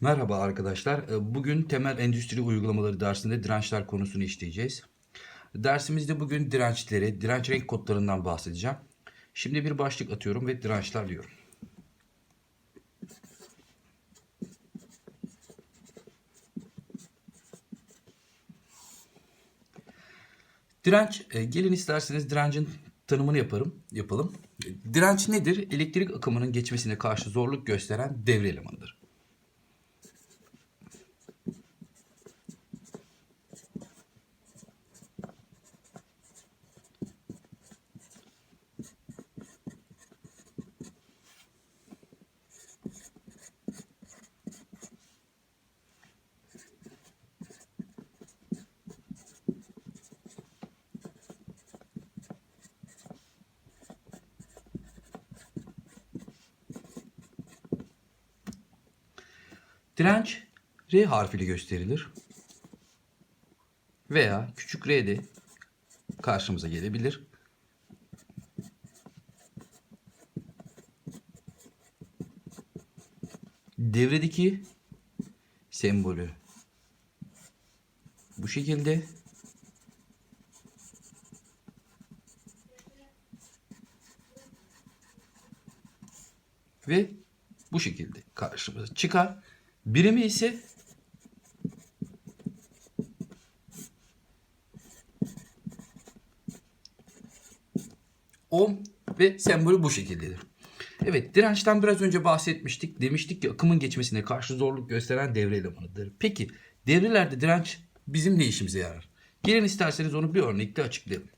Merhaba arkadaşlar. Ee, Bugün temel endüstri uygulamaları dersinde dirençler konusunu işleyeceğiz. Dersimizde bugün dirençleri, direnç renk kodlarından bahsedeceğim. Şimdi bir başlık atıyorum ve dirençler diyorum. Direnç, e, gelin isterseniz direncin tanımını yaparım, yapalım. Direnç nedir? Elektrik akımının geçmesine karşı zorluk gösteren devre elemanıdır. Direnç R harfiyle gösterilir. Veya küçük r de karşımıza gelebilir. Devredeki sembolü bu şekilde. Ve bu şekilde karşımıza çıkar. Birimi ise ohm ve sembolü bu şekildedir. Evet dirençten biraz önce bahsetmiştik. Demiştik ki akımın geçmesine karşı zorluk gösteren devre elemanıdır. Peki devrelerde direnç bizim ne işimize yarar? Gelin isterseniz onu bir örnekle açıklayalım.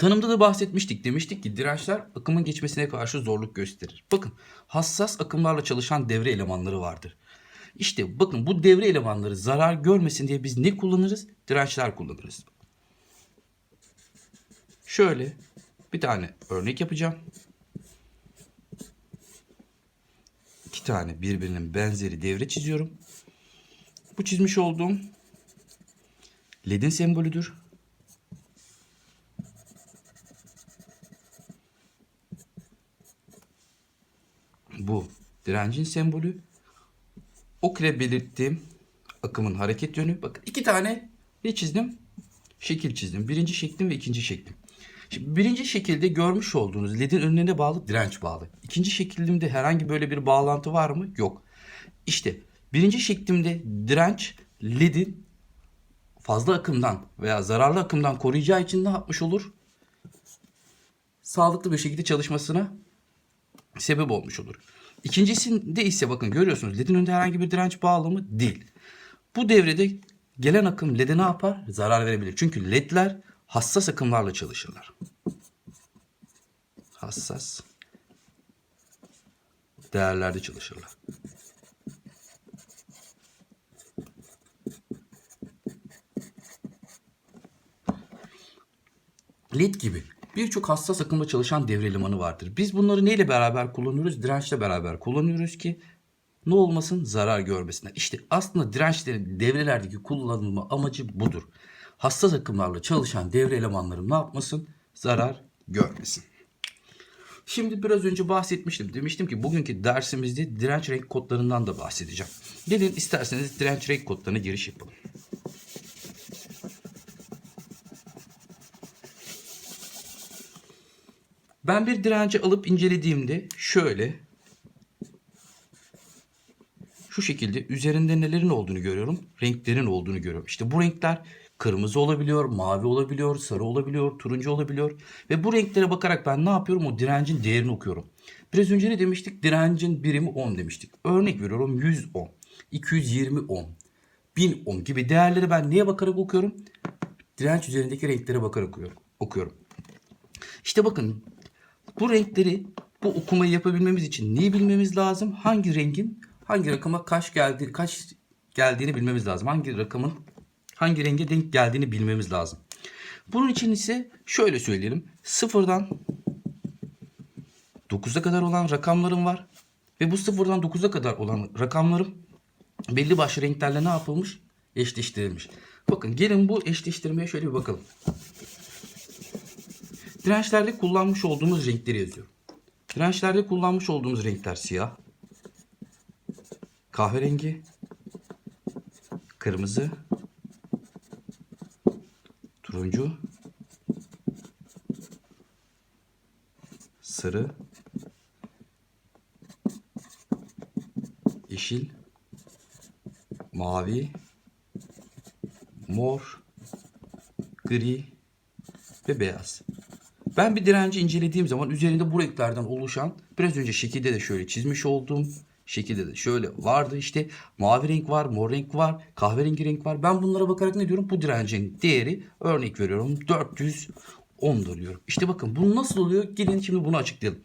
Tanımda da bahsetmiştik. Demiştik ki dirençler akımın geçmesine karşı zorluk gösterir. Bakın hassas akımlarla çalışan devre elemanları vardır. İşte bakın bu devre elemanları zarar görmesin diye biz ne kullanırız? Dirençler kullanırız. Şöyle bir tane örnek yapacağım. İki tane birbirinin benzeri devre çiziyorum. Bu çizmiş olduğum ledin sembolüdür. Bu direncin sembolü. Ok ile belirttiğim akımın hareket yönü. Bakın iki tane ne çizdim? Şekil çizdim. Birinci şeklim ve ikinci şeklim. Şimdi birinci şekilde görmüş olduğunuz ledin önüne bağlı direnç bağlı. İkinci şeklimde herhangi böyle bir bağlantı var mı? Yok. İşte birinci şeklimde direnç ledin fazla akımdan veya zararlı akımdan koruyacağı için ne yapmış olur? Sağlıklı bir şekilde çalışmasına sebep olmuş olur. İkincisinde ise bakın görüyorsunuz ledin önünde herhangi bir direnç bağlı mı? Değil. Bu devrede gelen akım lede ne yapar? Zarar verebilir. Çünkü ledler hassas akımlarla çalışırlar. Hassas değerlerde çalışırlar. LED gibi birçok hassas akımla çalışan devre elemanı vardır. Biz bunları neyle beraber kullanıyoruz? Dirençle beraber kullanıyoruz ki ne olmasın zarar görmesinler. İşte aslında dirençlerin devrelerdeki kullanılma amacı budur. Hassas akımlarla çalışan devre elemanları ne yapmasın? Zarar görmesin. Şimdi biraz önce bahsetmiştim. Demiştim ki bugünkü dersimizde direnç renk kodlarından da bahsedeceğim. Gelin isterseniz direnç renk kodlarına giriş yapalım. Ben bir direnci alıp incelediğimde şöyle şu şekilde üzerinde nelerin olduğunu görüyorum. Renklerin olduğunu görüyorum. İşte bu renkler kırmızı olabiliyor, mavi olabiliyor, sarı olabiliyor, turuncu olabiliyor. Ve bu renklere bakarak ben ne yapıyorum? O direncin değerini okuyorum. Biraz önce ne demiştik? Direncin birimi ohm demiştik. Örnek veriyorum 100 ohm, 220 ohm, 1000 ohm gibi değerleri ben neye bakarak okuyorum? Direnç üzerindeki renklere bakarak okuyorum. okuyorum. İşte bakın bu renkleri bu okumayı yapabilmemiz için neyi bilmemiz lazım? Hangi rengin hangi rakama kaç geldi kaç geldiğini bilmemiz lazım. Hangi rakamın hangi renge denk geldiğini bilmemiz lazım. Bunun için ise şöyle söyleyelim. Sıfırdan 9'a kadar olan rakamlarım var. Ve bu sıfırdan 9'a kadar olan rakamlarım belli başlı renklerle ne yapılmış? Eşleştirilmiş. Bakın gelin bu eşleştirmeye şöyle bir bakalım. Dirençlerde kullanmış olduğumuz renkleri yazıyorum. Dirençlerde kullanmış olduğumuz renkler siyah, kahverengi, kırmızı, turuncu, sarı, yeşil, mavi, mor, gri ve beyaz. Ben bir direnci incelediğim zaman üzerinde bu renklerden oluşan biraz önce şekilde de şöyle çizmiş olduğum şekilde de şöyle vardı işte mavi renk var, mor renk var, kahverengi renk var. Ben bunlara bakarak ne diyorum? Bu direncin değeri örnek veriyorum 410'dur diyorum. İşte bakın bu nasıl oluyor? Gelin şimdi bunu açıklayalım.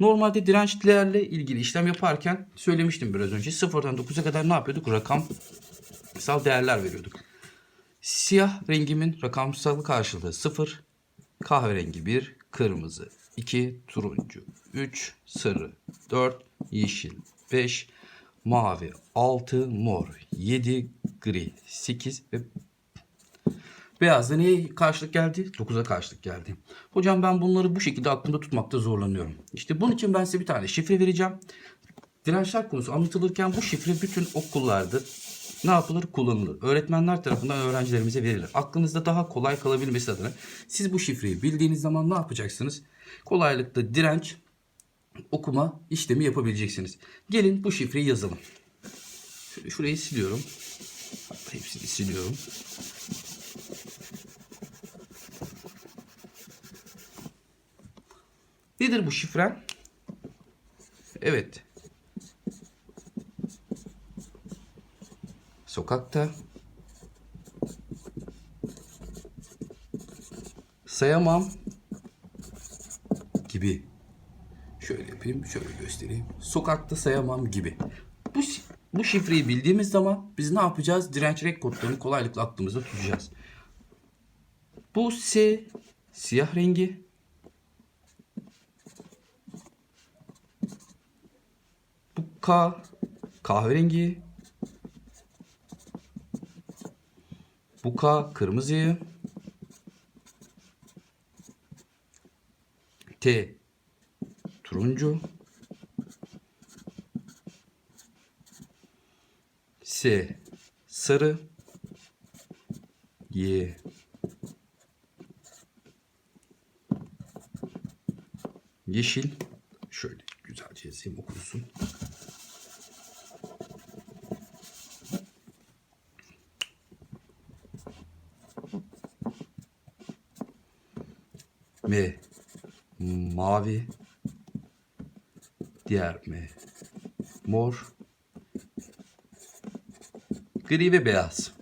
Normalde dirençlerle ilgili işlem yaparken söylemiştim biraz önce. 0'dan 9'a kadar ne yapıyorduk? Rakamsal değerler veriyorduk. Siyah rengimin rakamsal karşılığı 0, kahverengi 1, kırmızı 2, turuncu 3, sarı 4, yeşil 5, mavi 6, mor 7, gri 8 ve beyazda neye karşılık geldi? 9'a karşılık geldi. Hocam ben bunları bu şekilde aklımda tutmakta zorlanıyorum. İşte bunun için ben size bir tane şifre vereceğim. Dirençler konusu anlatılırken bu şifre bütün okullarda ne yapılır? Kullanılır. Öğretmenler tarafından öğrencilerimize verilir. Aklınızda daha kolay kalabilmesi adına siz bu şifreyi bildiğiniz zaman ne yapacaksınız? Kolaylıkla direnç okuma işlemi yapabileceksiniz. Gelin bu şifreyi yazalım. Şöyle şurayı siliyorum. Hatta hepsini siliyorum. Nedir bu şifre? Evet. Sokakta sayamam gibi. Şöyle yapayım, şöyle göstereyim. Sokakta sayamam gibi. Bu bu şifreyi bildiğimiz zaman biz ne yapacağız? Direnç renk kodlarını kolaylıkla aklımızda tutacağız. Bu S siyah rengi. Bu K kahverengi. Bu K kırmızıyı. T turuncu. S sarı. Y yeşil. Şöyle güzelce yazayım okunsun. M mavi diğer M mor gri ve beyaz.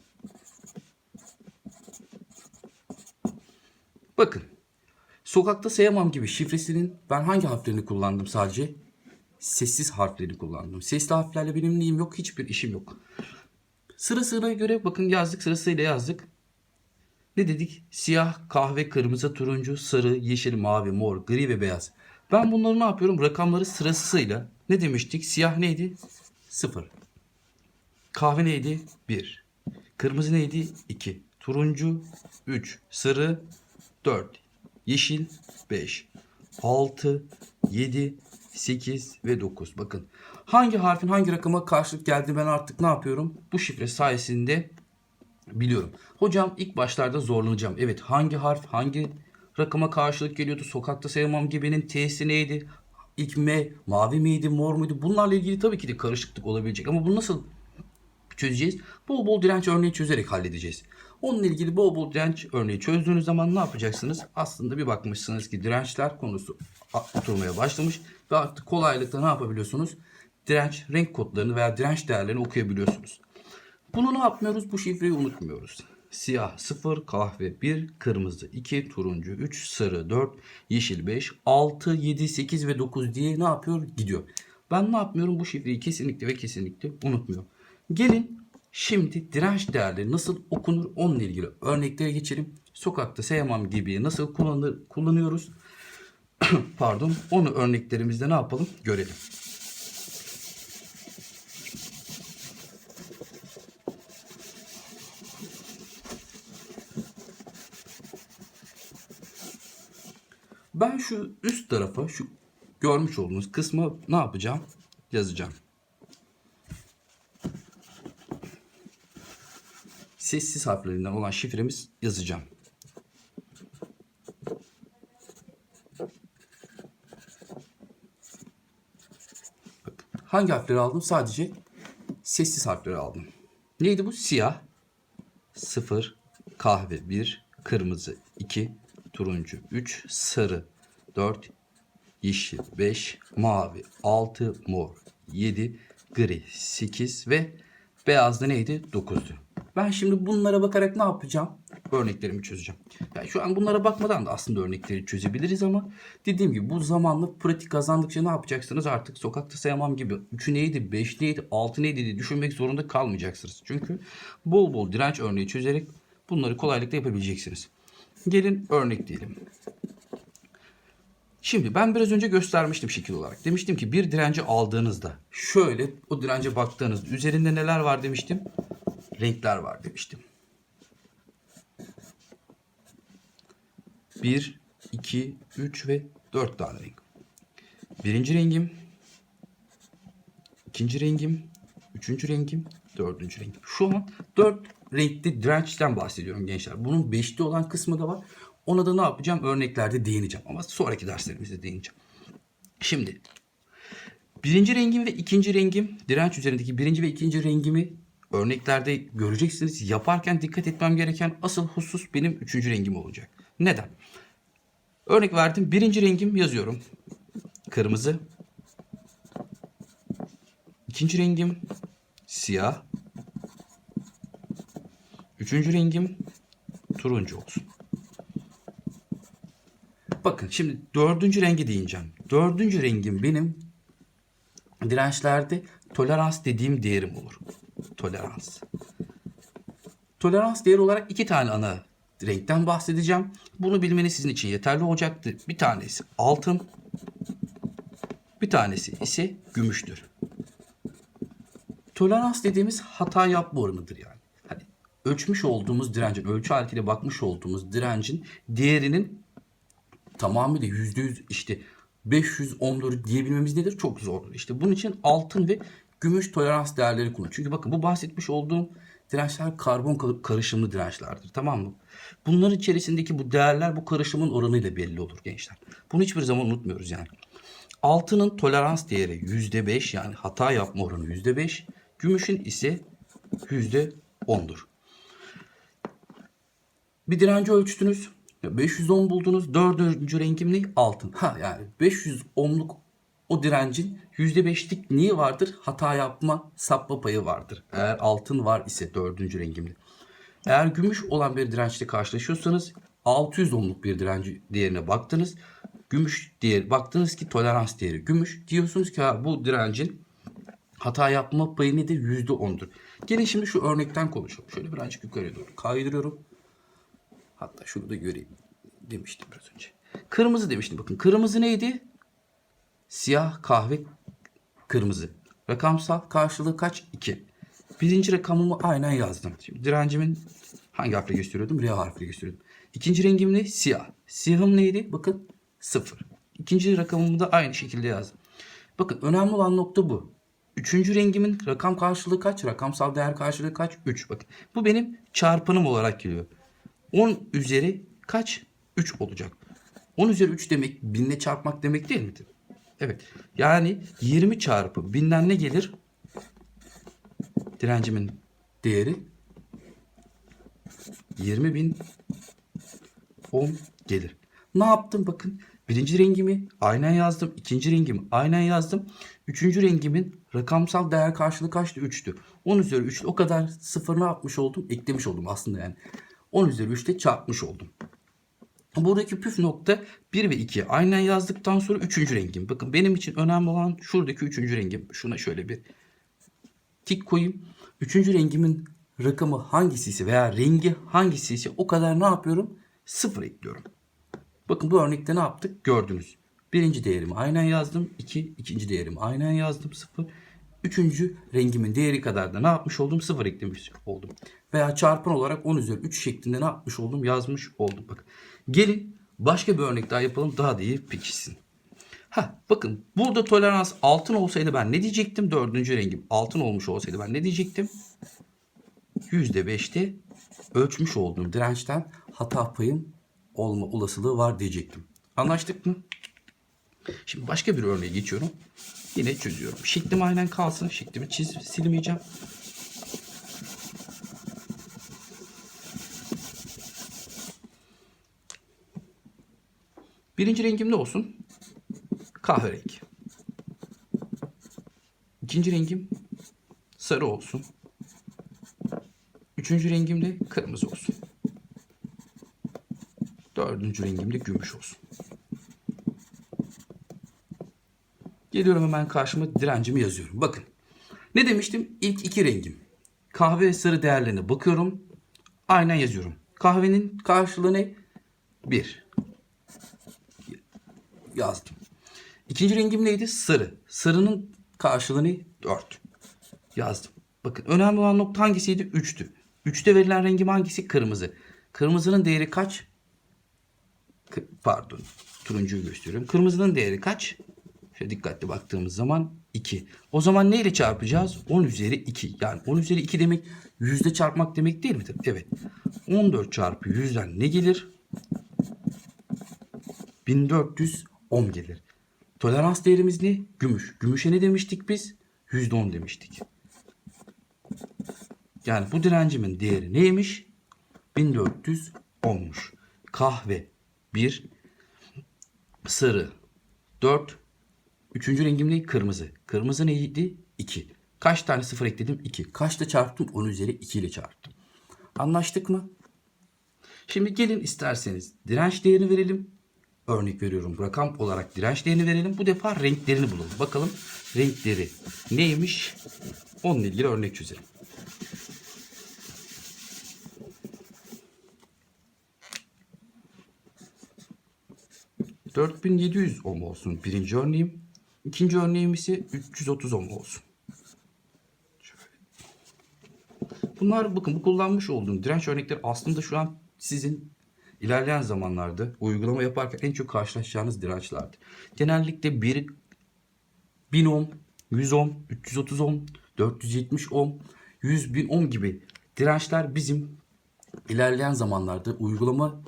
Bakın. Sokakta sayamam gibi şifresinin ben hangi harflerini kullandım sadece? Sessiz harfleri kullandım. Sesli harflerle benim neyim yok, hiçbir işim yok. Sıra sıraya göre bakın yazdık, sırasıyla yazdık. Ne dedik? Siyah, kahve, kırmızı, turuncu, sarı, yeşil, mavi, mor, gri ve beyaz. Ben bunları ne yapıyorum? Rakamları sırasıyla ne demiştik? Siyah neydi? 0. Kahve neydi? 1. Kırmızı neydi? 2. Turuncu 3. Sarı 4. Yeşil 5. 6, 7, 8 ve 9. Bakın hangi harfin hangi rakama karşılık geldi ben artık ne yapıyorum? Bu şifre sayesinde biliyorum. Hocam ilk başlarda zorlanacağım. Evet hangi harf hangi rakama karşılık geliyordu? Sokakta sayamam gibinin T'si neydi? İlk M mavi miydi mor muydu? Bunlarla ilgili tabii ki de karışıklık olabilecek. Ama bunu nasıl çözeceğiz? Bol bol direnç örneği çözerek halledeceğiz. Onunla ilgili bol bol direnç örneği çözdüğünüz zaman ne yapacaksınız? Aslında bir bakmışsınız ki dirençler konusu oturmaya başlamış ve artık kolaylıkla ne yapabiliyorsunuz? Direnç renk kodlarını veya direnç değerlerini okuyabiliyorsunuz. Bunu ne yapmıyoruz? Bu şifreyi unutmuyoruz. Siyah 0, kahve 1, kırmızı 2, turuncu 3, sarı 4, yeşil 5, 6, 7, 8 ve 9 diye ne yapıyor? Gidiyor. Ben ne yapmıyorum? Bu şifreyi kesinlikle ve kesinlikle unutmuyorum. Gelin şimdi direnç değerleri nasıl okunur onunla ilgili örneklere geçelim. Sokakta sayamam gibi nasıl kullanır, kullanıyoruz? Pardon. Onu örneklerimizde ne yapalım? Görelim. Ben şu üst tarafa şu görmüş olduğunuz kısma ne yapacağım? Yazacağım. Sessiz harflerinden olan şifremiz yazacağım. Hangi harfleri aldım? Sadece sessiz harfleri aldım. Neydi bu? Siyah. 0, kahve 1, kırmızı 2, turuncu 3, sarı 4, yeşil 5, mavi 6, mor 7, gri 8 ve beyaz da neydi? 9'du. Ben şimdi bunlara bakarak ne yapacağım? Örneklerimi çözeceğim. Yani şu an bunlara bakmadan da aslında örnekleri çözebiliriz ama dediğim gibi bu zamanla pratik kazandıkça ne yapacaksınız? Artık sokakta sayamam gibi 3 neydi, 5 neydi, 6 neydi diye düşünmek zorunda kalmayacaksınız. Çünkü bol bol direnç örneği çözerek bunları kolaylıkla yapabileceksiniz. Gelin örnek diyelim. Şimdi ben biraz önce göstermiştim şekil olarak. Demiştim ki bir direnci aldığınızda şöyle o dirence baktığınızda üzerinde neler var demiştim? Renkler var demiştim. 1, 2, 3 ve 4 tane renk. Birinci rengim, ikinci rengim, üçüncü rengim, dördüncü rengim. Şu an 4 renkli dirençten bahsediyorum gençler. Bunun 5'te olan kısmı da var. Ona da ne yapacağım? Örneklerde değineceğim. Ama sonraki derslerimizde değineceğim. Şimdi birinci rengim ve ikinci rengim direnç üzerindeki birinci ve ikinci rengimi örneklerde göreceksiniz. Yaparken dikkat etmem gereken asıl husus benim üçüncü rengim olacak. Neden? Örnek verdim. Birinci rengim yazıyorum. Kırmızı. İkinci rengim siyah. Üçüncü rengim turuncu olsun. Bakın şimdi dördüncü rengi değineceğim. Dördüncü rengim benim dirençlerde tolerans dediğim değerim olur. Tolerans. Tolerans değeri olarak iki tane ana renkten bahsedeceğim. Bunu bilmeniz sizin için yeterli olacaktır. Bir tanesi altın, bir tanesi ise gümüştür. Tolerans dediğimiz hata yapma oranıdır yani. Ölçmüş olduğumuz direncin, ölçü aletiyle bakmış olduğumuz direncin değerinin tamamıyla yüzde yüz işte 500 ohmları diyebilmemiz nedir? Çok zordur. İşte bunun için altın ve gümüş tolerans değerleri kullanılıyor. Çünkü bakın bu bahsetmiş olduğum dirençler karbon karışımlı dirençlerdir. Tamam mı? Bunların içerisindeki bu değerler bu karışımın oranıyla belli olur gençler. Bunu hiçbir zaman unutmuyoruz yani. Altının tolerans değeri %5 yani hata yapma oranı %5. Gümüşün ise %10'dur. Bir direnci ölçtünüz. 510 buldunuz. Dördüncü rengim ne? Altın. Ha yani 500 ohmluk o direncin %5'lik niye vardır? Hata yapma sapma payı vardır. Eğer altın var ise dördüncü rengimde. Eğer gümüş olan bir dirençle karşılaşıyorsanız 600 ohmluk bir direnci değerine baktınız. Gümüş değeri baktınız ki tolerans değeri gümüş. Diyorsunuz ki bu direncin hata yapma payı nedir? %10'dur. Gelin şimdi şu örnekten konuşalım. Şöyle birazcık yukarıya doğru kaydırıyorum. Hatta şunu da göreyim demiştim biraz önce. Kırmızı demiştim. Bakın kırmızı neydi? Siyah, kahve, kırmızı. Rakamsal karşılığı kaç? 2. Birinci rakamımı aynen yazdım. Şimdi direncimin hangi harfle gösteriyordum? R harfle gösteriyordum. İkinci rengim ne? Siyah. Siyahım neydi? Bakın 0. İkinci rakamımı da aynı şekilde yazdım. Bakın önemli olan nokta bu. Üçüncü rengimin rakam karşılığı kaç? Rakamsal değer karşılığı kaç? 3. Bakın bu benim çarpanım olarak geliyor. 10 üzeri kaç? 3 olacak. 10 üzeri 3 demek binle çarpmak demek değil midir? Evet. Yani 20 çarpı binden ne gelir? Direncimin değeri 20 bin 10 gelir. Ne yaptım bakın. Birinci rengimi aynen yazdım. ikinci rengimi aynen yazdım. Üçüncü rengimin rakamsal değer karşılığı kaçtı? 3'tü. 10 üzeri 3 o kadar sıfır ne yapmış oldum? Eklemiş oldum aslında yani. 10 üzeri 3'te çarpmış oldum. Buradaki püf nokta 1 ve 2 aynen yazdıktan sonra 3. rengim. Bakın benim için önemli olan şuradaki 3. rengim. Şuna şöyle bir tik koyayım. 3. rengimin rakamı hangisiyse veya rengi hangisiyse o kadar ne yapıyorum? 0 ekliyorum. Bakın bu örnekte ne yaptık? Gördünüz. Birinci değerimi aynen yazdım. 2. ikinci değerimi aynen yazdım. 0. Üçüncü rengimin değeri kadar da ne yapmış oldum? 0 eklemiş oldum. Veya çarpan olarak 10 üzeri 3 şeklinde ne yapmış oldum? Yazmış oldum. Bakın. Gelin Başka bir örnek daha yapalım daha da iyi pekişsin. Ha bakın burada tolerans altın olsaydı ben ne diyecektim? Dördüncü rengim altın olmuş olsaydı ben ne diyecektim? %5'te ölçmüş olduğum dirençten hata payım olma olasılığı var diyecektim. Anlaştık mı? Şimdi başka bir örneğe geçiyorum. Yine çözüyorum. Şeklim aynen kalsın. Şeklimi çiz silmeyeceğim. Birinci rengim ne olsun? Kahverengi. İkinci rengim sarı olsun. Üçüncü rengim de kırmızı olsun. Dördüncü rengim de gümüş olsun. Geliyorum hemen karşıma direncimi yazıyorum. Bakın. Ne demiştim? İlk iki rengim. Kahve ve sarı değerlerine bakıyorum. Aynen yazıyorum. Kahvenin karşılığı ne? 1. Yazdım. İkinci rengim neydi? Sarı. Sarının karşılığı ne? 4. Yazdım. Bakın önemli olan nokta hangisiydi? 3'tü. 3'te verilen rengim hangisi? Kırmızı. Kırmızının değeri kaç? Pardon. Turuncuyu gösteriyorum. Kırmızının değeri kaç? Şöyle dikkatli baktığımız zaman 2. O zaman ne ile çarpacağız? 10 üzeri 2. Yani 10 üzeri 2 demek yüzde çarpmak demek değil midir? Evet. 14 çarpı 100'den ne gelir? 1410 gelir. Tolerans değerimiz ne? Gümüş. Gümüşe ne demiştik biz? %10 demiştik. Yani bu direncimin değeri neymiş? 1410'muş. Kahve 1, sarı 4, üçüncü rengim ne? Kırmızı. Kırmızı neydi? 2. Kaç tane sıfır ekledim? 2. Kaçta çarptım? 10 üzeri 2 ile çarptım. Anlaştık mı? Şimdi gelin isterseniz direnç değerini verelim. Örnek veriyorum rakam olarak direnç değerini verelim. Bu defa renklerini bulalım. Bakalım renkleri neymiş? Onunla ilgili örnek çözelim. ...4700 ohm olsun birinci örneğim. İkinci örneğim ise 330 ohm olsun. Bunlar bakın bu kullanmış olduğum direnç örnekleri aslında şu an sizin ilerleyen zamanlarda uygulama yaparken en çok karşılaşacağınız dirençlerdi. Genellikle bir 1000 ohm, 100 ohm, 330 ohm, 470 ohm, 100 bin ohm gibi dirençler bizim ilerleyen zamanlarda uygulama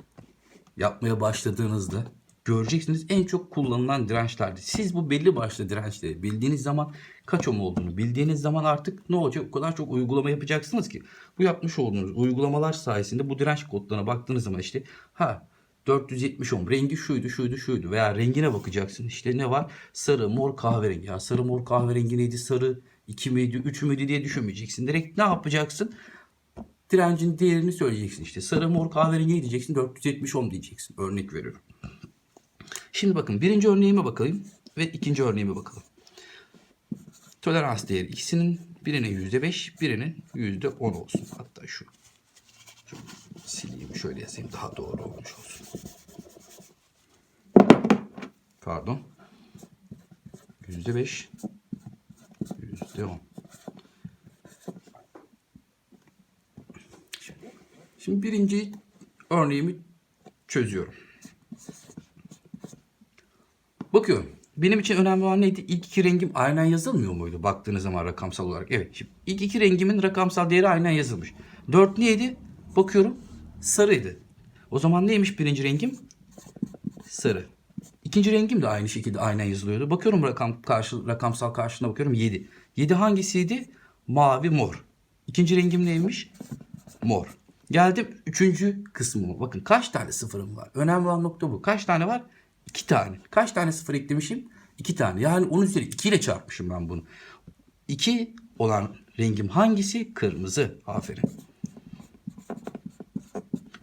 yapmaya başladığınızda göreceksiniz. En çok kullanılan dirençlerdi. Siz bu belli başlı dirençleri bildiğiniz zaman kaç ohm olduğunu bildiğiniz zaman artık ne olacak? O kadar çok uygulama yapacaksınız ki. Bu yapmış olduğunuz uygulamalar sayesinde bu direnç kodlarına baktığınız zaman işte ha 470 ohm rengi şuydu şuydu şuydu veya rengine bakacaksın. İşte ne var? Sarı mor kahverengi. Ya sarı mor kahverengi neydi? Sarı 2 miydi 3 müydü diye düşünmeyeceksin. Direkt ne yapacaksın? Direncin değerini söyleyeceksin işte. Sarı mor kahverengi diyeceksin 470 ohm diyeceksin. Örnek veriyorum. Şimdi bakın birinci örneğime bakalım ve ikinci örneğime bakalım. Tolerans değeri ikisinin birine %5 birinin %10 olsun. Hatta şu sileyim şöyle yazayım daha doğru olmuş olsun. Pardon. %5 %10 Şimdi birinci örneğimi çözüyorum. Bakıyorum. Benim için önemli olan neydi? İlk iki rengim aynen yazılmıyor muydu baktığınız zaman rakamsal olarak? Evet. Şimdi ilk iki rengimin rakamsal değeri aynen yazılmış. 4 neydi? Bakıyorum sarıydı. O zaman neymiş birinci rengim? Sarı. İkinci rengim de aynı şekilde aynen yazılıyordu. Bakıyorum rakam karşı, rakamsal karşına bakıyorum 7. 7 hangisiydi? Mavi mor. İkinci rengim neymiş? Mor. Geldim üçüncü kısmıma. Bakın kaç tane sıfırım var. Önemli olan nokta bu. Kaç tane var? 2 tane. Kaç tane sıfır eklemişim? 2 tane. Yani 10 üzeri 2 ile çarpmışım ben bunu. 2 olan rengim hangisi? Kırmızı. Aferin.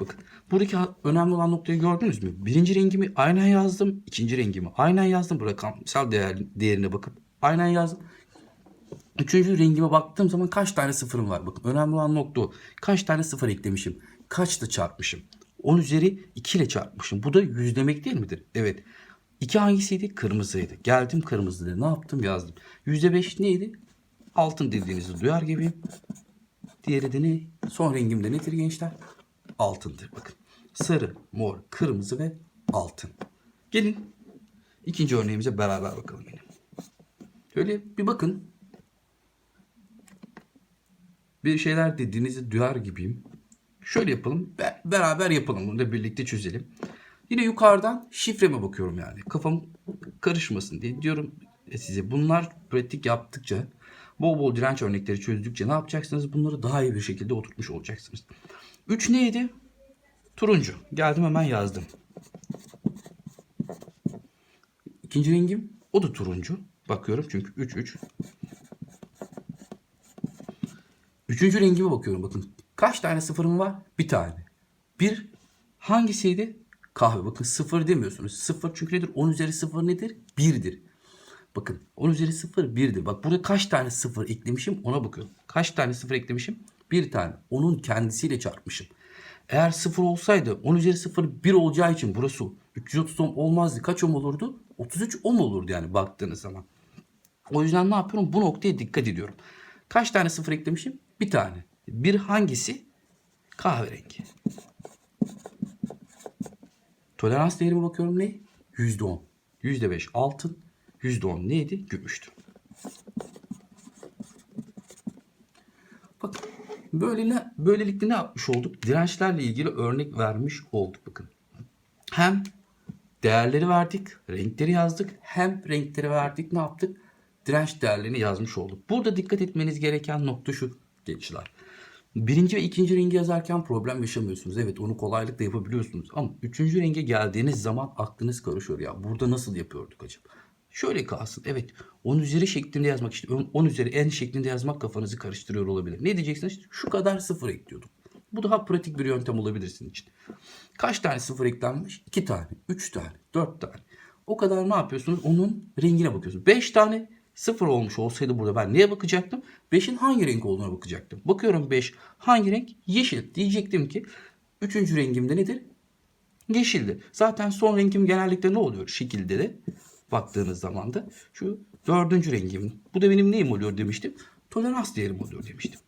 Bakın buradaki önemli olan noktayı gördünüz mü? Birinci rengimi aynen yazdım. ikinci rengimi aynen yazdım. Bu rakamsal değer, değerine bakıp aynen yazdım. Üçüncü rengime baktığım zaman kaç tane sıfırım var? Bakın önemli olan nokta o. Kaç tane sıfır eklemişim? Kaçta çarpmışım? 10 üzeri 2 ile çarpmışım. Bu da yüz demek değil midir? Evet. 2 hangisiydi? Kırmızıydı. Geldim kırmızıya. Ne yaptım? Yazdım. %5 neydi? Altın dediğinizi duyar gibiyim. Diğeri de ne? Son rengim de nedir gençler? Altındır. Bakın. Sarı, mor, kırmızı ve altın. Gelin ikinci örneğimize beraber bakalım yine. Şöyle bir bakın. Bir şeyler dediğinizi duyar gibiyim. Şöyle yapalım. be- Beraber yapalım. Bunu da birlikte çözelim. Yine yukarıdan şifreme bakıyorum yani. Kafam karışmasın diye diyorum size. Bunlar pratik yaptıkça, bol bol direnç örnekleri çözdükçe ne yapacaksınız? Bunları daha iyi bir şekilde oturtmuş olacaksınız. 3 neydi? Turuncu. Geldim hemen yazdım. İkinci rengim o da turuncu. Bakıyorum çünkü 3 3. Üçüncü rengime bakıyorum bakın. Kaç tane sıfırım var? Bir tane. Bir hangisiydi? Kahve. Bakın sıfır demiyorsunuz. Sıfır çünkü nedir? 10 üzeri sıfır nedir? Birdir. Bakın 10 üzeri sıfır birdir. Bak burada kaç tane sıfır eklemişim ona bakıyorum. Kaç tane sıfır eklemişim? Bir tane. Onun kendisiyle çarpmışım. Eğer sıfır olsaydı 10 üzeri sıfır 1 olacağı için burası 330 ohm olmazdı. Kaç ohm olurdu? 33 ohm olurdu yani baktığınız zaman. O yüzden ne yapıyorum? Bu noktaya dikkat ediyorum. Kaç tane sıfır eklemişim? Bir tane. Bir hangisi? Kahverengi. Tolerans değerime bakıyorum ne? %10. %5 altın. %10 neydi? Gümüştü. Bakın böyle ne, böylelikle ne yapmış olduk? Dirençlerle ilgili örnek vermiş olduk bakın. Hem değerleri verdik, renkleri yazdık. Hem renkleri verdik ne yaptık? Direnç değerlerini yazmış olduk. Burada dikkat etmeniz gereken nokta şu gençler. Birinci ve ikinci rengi yazarken problem yaşamıyorsunuz. Evet onu kolaylıkla yapabiliyorsunuz. Ama üçüncü renge geldiğiniz zaman aklınız karışıyor. Ya burada nasıl yapıyorduk acaba? Şöyle kalsın. Evet 10 üzeri şeklinde yazmak işte 10 üzeri en şeklinde yazmak kafanızı karıştırıyor olabilir. Ne diyeceksiniz? Şu kadar sıfır ekliyordum. Bu daha pratik bir yöntem olabilir sizin için. Kaç tane sıfır eklenmiş? 2 tane, 3 tane, 4 tane. O kadar ne yapıyorsunuz? Onun rengine bakıyorsunuz. 5 tane sıfır olmuş olsaydı burada ben neye bakacaktım? 5'in hangi renk olduğuna bakacaktım. Bakıyorum 5 hangi renk? Yeşil. Diyecektim ki 3. rengimde nedir? Yeşildi. Zaten son rengim genellikle ne oluyor? Şekilde de baktığınız zaman da şu dördüncü rengim. Bu da benim neyim oluyor demiştim. Tolerans değerim oluyor demiştim.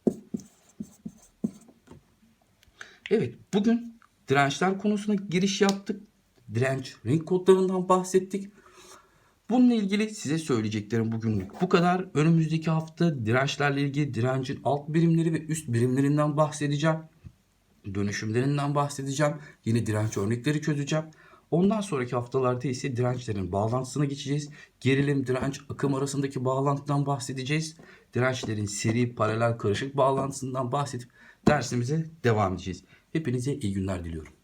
Evet bugün dirençler konusuna giriş yaptık. Direnç renk kodlarından bahsettik. Bununla ilgili size söyleyeceklerim bugünlük bu kadar. Önümüzdeki hafta dirençlerle ilgili direncin alt birimleri ve üst birimlerinden bahsedeceğim. Dönüşümlerinden bahsedeceğim. Yine direnç örnekleri çözeceğim. Ondan sonraki haftalarda ise dirençlerin bağlantısına geçeceğiz. Gerilim, direnç, akım arasındaki bağlantıdan bahsedeceğiz. Dirençlerin seri, paralel, karışık bağlantısından bahsedip dersimize devam edeceğiz. Hepinize iyi günler diliyorum.